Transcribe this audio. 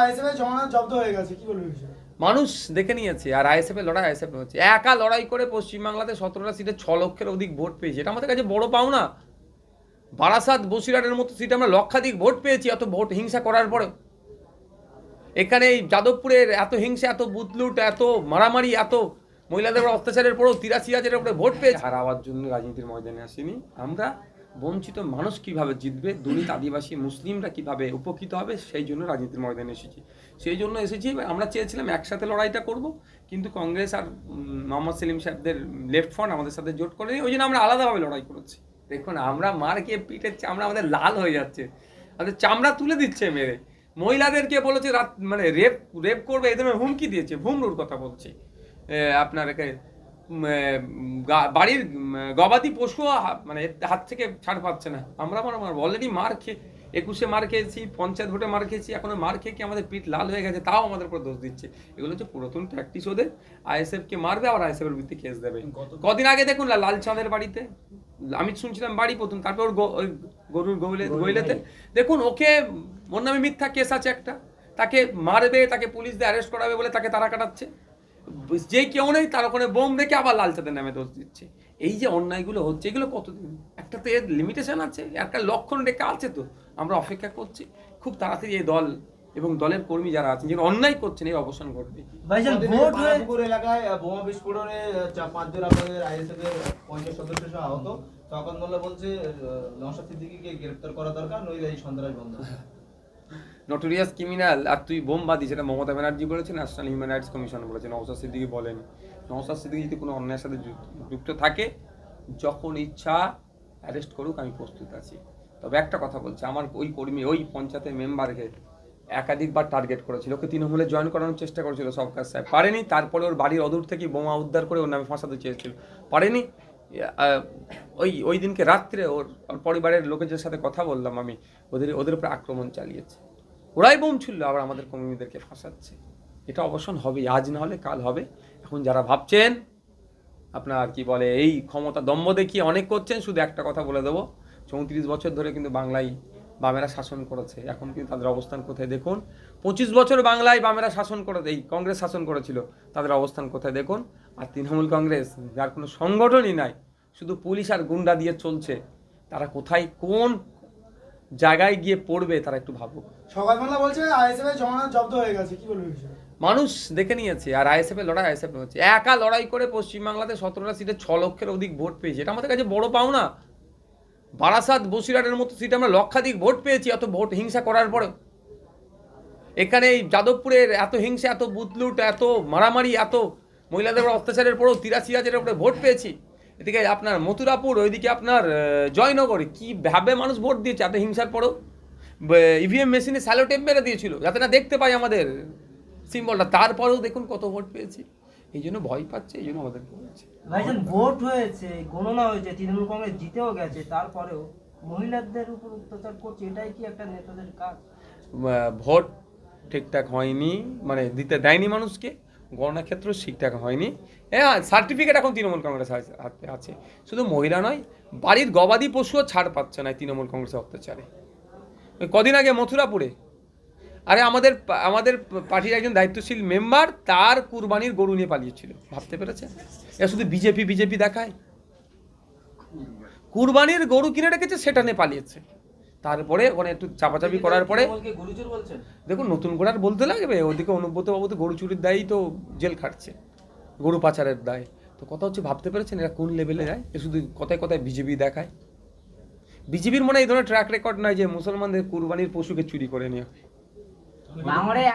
ISF জমানত জব্দ হয়ে গেছে কি বলব মানুষ দেখে নিয়েছে আর আইএসএফ এর লড়াই আইএসএফ হচ্ছে। একা লড়াই করে পশ্চিমবাংলাতে সতেরোটা সিটে ছ লক্ষের অধিক ভোট পেয়েছে। এটা আমাদের কাছে বড় পাওনা। বারাসাত বসিরহাটের মতো সিটে আমরা লক্ষাধিক ভোট পেয়েছি এত ভোট হিংসা করার পরেও। এখানে এই যাদবপুরের এত হিংসা এত বুথলুট এত মারামারি এত মহিলাদের অত্যাচারের পরেও তিরাশি হাজারের উপরে ভোট পেয়েছে। হারাবার জন্য রাজনীতির ময়দানে আসেনি। আমরা বঞ্চিত মানুষ কীভাবে জিতবে, দলিত আদিবাসী মুসলিমরা কীভাবে উপকৃত হবে, সেই জন্য রাজনীতির ময়দানে এসেছি। সেই জন্য এসেছি আমরা চেয়েছিলাম একসাথে লড়াইটা করব, কিন্তু কংগ্রেস আর মোহাম্মদ সেলিম সাহেবদের লেফট ফ্রন্ট আমাদের সাথে জোট করেনি ওই জন্য আমরা আলাদাভাবে লড়াই করেছি। দেখুন, আমরা মার খেয়ে পিঠের চামড়া আমাদের লাল হয়ে যাচ্ছে। আমাদের চামড়া তুলে দিচ্ছে মেরে। মহিলাদেরকে বলেছে রাত মানে রেপ রেপ করবে, এদের হুমকি দিয়েছে, ভুমরুর কথা বলছি। আপনার বাড়ির গবাদি পশু মানে হাত থেকে ছাড় পাচ্ছে না। আমরা আমার অলরেডি মার খেয়ে একুশে মার খেয়েছি পঞ্চায়েত ভোটে মার খেয়েছি এখনও মার খেয়ে কি আমাদের পিঠ লাল হয়ে গেছে তাও আমাদের উপর দোষ দিচ্ছে। এগুলো হচ্ছে পুরাতন প্র্যাকটিস ওদের। আইএসএফ কে মারবে আবার আইএসএফ এর বিরুদ্ধে কেস দেবে। কদিন আগে দেখুন লাল চাঁদের বাড়িতে। আমি শুনছিলাম বাড়ি প্রথম তারপর ওর ওই গরুর গৌলে গইলেতে। দেখুন ওকে ওর নামে মিথ্যা কেস আছে একটা। তাকে মারবে তাকে পুলিশ দিয়ে অ্যারেস্ট করাবে বলে তাকে তারা কাটাচ্ছে। যে কেউ নেই তার ওখানে বোম দেখে আবার লাল চাঁদের নামে দোষ দিচ্ছে। এই যে অন্যায়গুলো হচ্ছে এগুলো কতদিন একটা তো এর লিমিটেশন আছে একটা লক্ষণ রেখা আছে তো আমরা অপেক্ষা করছি। খুব তাড়াতাড়ি এই দল এবং দলের কর্মী যারা আছেন যারা অন্যায় করছেন এই অবসান ঘটবে। ভোট এলাকায় বোমা বিস্ফোরণে পাঁচজন আপনাদের আইএসএফ এর পঞ্চাশ সদস্য সহ আহত। তখন মোল্লা বলছে নওশাদ সিদ্দিকীকে গ্রেফতার করা দরকার নইলে এই সন্ত্রাস বন্ধ। নটোরিয়াস ক্রিমিনাল আর তুই বোম বাদি সেটা মমতা ব্যানার্জি বলেছে ন্যাশনাল হিউম্যান রাইটস কমিশন বলেছে নওসাদ সিদ্দিকি বলেন। নওসাদ সিদ্দিকি যদি কোনো অন্যায়ের সাথে যুক্ত থাকে, যখন ইচ্ছা অ্যারেস্ট করুক, আমি প্রস্তুত আছি। তবে একটা কথা বলছি, আমার ওই কর্মী, ওই পঞ্চায়েতের মেম্বারকে একাধিকবার টার্গেট করেছিল। ওকে তৃণমূলে জয়েন করানোর চেষ্টা করেছিল সবকাজ সাহেব পারেনি, তারপরে ওর বাড়ির অদূর থেকে বোমা উদ্ধার করে ওর নামে ফাঁসাতে চেয়েছিল। পারেনি ওই ওই দিনকে রাত্রে ওর পরিবারের লোকেদের সাথে কথা বললাম আমি। ওদের ওদের উপরে আক্রমণ চালিয়েছে। ওরাই বোম ছুড়লো, আবার আমাদের কর্মীদেরকে ফাঁসাচ্ছে। এটা অবসান হবে আজ না হলে কাল হবে। এখন যারা ভাবছেন, আপনার কি বলে, এই ক্ষমতা দম্ভ দেখিয়ে অনেক করছেন, শুধু একটা কথা বলে দেবো। চৌত্রিশ বছর ধরে কিন্তু বাংলায় বামেরা শাসন করেছে। এখন কিন্তু তাদের অবস্থান কোথায় দেখুন? পঁচিশ বছর বাংলায় বামেরা শাসন করে, এই কংগ্রেস শাসন করেছিল, তাদের অবস্থান কোথায় দেখুন? আর তৃণমূল কংগ্রেস, যার কোনো সংগঠনই নাই, শুধু পুলিশ আর গুন্ডা দিয়ে চলছে। তারা কোথায়, কোন জায়গায় গিয়ে পড়বে, তারা একটু ভাবুক। সকালবেলা বলছে আইএসএফ এর জমানত জব্দ হয়ে গেছে, কি বলব মানুষ দেখে নিয়েছে, আর আইএসএফ লড়াই, আইএসএফ হচ্ছে। একা লড়াই করে পশ্চিমবাংলাতে সতেরোটা সিটে ছ লক্ষের অধিক ভোট পেয়েছে। এটা আমাদের কাছে বড় পাওনা। বারাসাত বসিরহাটের মতো সিটে আমরা লক্ষাধিক ভোট পেয়েছি এত ভোট হিংসা করার পরেও। এখানে এই যাদবপুরের এত হিংসা, এত বুথলুট এত মারামারি, এত মহিলাদের উপর অত্যাচারের পরেও তিরাশি হাজারের উপরে ভোট পেয়েছি। এদিকে আপনার মথুরাপুর, ওইদিকে আপনার জয়নগরে কি ভাবে মানুষ ভোট দিয়েছে, এত হিংসার পরেও? ইভিএম মেশিনে স্যালো টেপ মেরে দিয়েছিল যাতে না দেখতে পাই আমাদের সিম্বলটা তারপরেও দেখুন কত ভোট পেয়েছি। এই জন্য ভয় পাচ্ছে এই জন্য আমাদের ভাইজান ভোট হয়েছে গণনা হয়েছে তৃণমূল কংগ্রেস জিতেও গেছে তারপরেও মহিলাদের উপর অত্যাচার করছে এটাই কি একটা নেতাদের কাজ? ভোট ঠিকঠাক হয়নি মানে দিতে দেয়নি মানুষকে গণনা ক্ষেত্র ঠিকঠাক হয়নি। হ্যাঁ সার্টিফিকেট এখন তৃণমূল কংগ্রেস হাতে আছে। শুধু মহিলা নয় বাড়ির গবাদি পশুও ছাড় পাচ্ছে না তৃণমূল কংগ্রেসের অত্যাচারে। ওই কদিন আগে মথুরাপুরে। আরে আমাদের আমাদের পার্টির একজন দায়িত্বশীল মেম্বার তার কুরবানির গরু নিয়ে পালিয়েছিল। ভাবতে পেরেছেন? এরা শুধু বিজেপি বিজেপি দেখায়। কুরবানির গরু কিনে রেখেছে সেটা নিয়ে পালিয়েছে। তারপরে ওখানে একটু চাপাচাপি করার পরে দেখুন নতুন করে আর বলতে লাগবে। ওদিকে অনুব্রত বাবু তো গরু চুরির দায়ই তো জেল খাটছে গরু পাচারের দায়। তো কথা হচ্ছে ভাবতে পেরেছেন এরা কোন লেভেলে যায় এ শুধু কথায় কথায় বিজেপি দেখায়। বিজেপির মনে এই ধরনের ট্র্যাক রেকর্ড নয় যে মুসলমানদের কুরবানির পশুকে চুরি করে নেওয়া